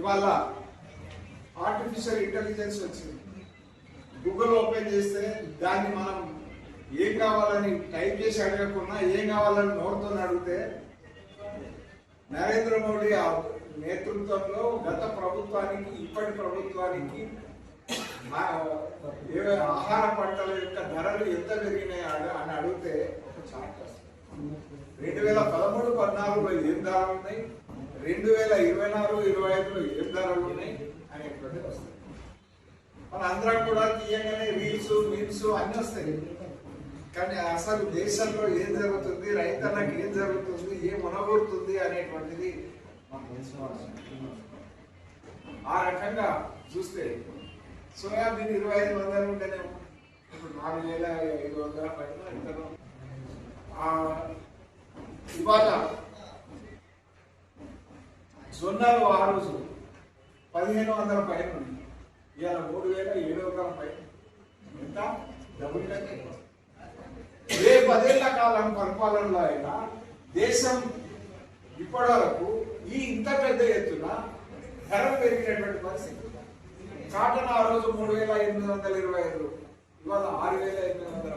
ఇవాళ artificial intelligence వచ్చింది Google open చేస్తే దాన్ని మనం ఏం కావాలని టైప్ చేసి అడగకుండా ఏం కావాలని నోట్తో అడిగితే నరేంద్ర మోడీ ఆ నేతృత్వంలో గత ప్రభుత్వానికి ఇప్పటి ప్రభుత్వానికి ఆహార పంటల యొక్క ధరలు ఎంత పెరిగినాయి అని అడిగితే. రెండు వేల పదమూడు పద్నాలుగులో ఏం ధరలు ఉన్నాయి రెండు వేల ఇరవై నాలుగు ఇరవై ఐదులో ఏం ధరలు ఉన్నాయి అనేటువంటిది వస్తుంది. మన అందరం కూడా తీయగానే రీల్స్ మీల్స్ అన్నీ వస్తాయి. కానీ అసలు దేశంలో ఏం జరుగుతుంది రైతన్నకి ఏం జరుగుతుంది ఏం ఉనగొడుతుంది అనేటువంటిది మనం తెలుసుకోవాల్సి ఆ రకంగా చూస్తే సోయాబీన్ ఇరవై ఐదు వందలు ఉంటేనే ఇప్పుడు నాలుగు వేల ఐదు వందల పైన ఎంతనో ఇవాళ జొన్నలు ఆ రోజు పదిహేను వందల పైన ఉంది ఇవాళ మూడు వేల ఏడు వందల పైన. ఎంత? డబుల్ కంటే ఏ పదేళ్ళ కాలం పరిపాలనలో అయినా దేశం ఇప్పటి వరకు ఈ ఇంత పెద్ద ఎత్తున ధర పెరిగినటువంటి పరిస్థితి. కాటన్ ఆ రోజు మూడు వేల ఎనిమిది వందల ఇరవై ఐదు ఇవాళ ఆరు వేల ఎనిమిది వందల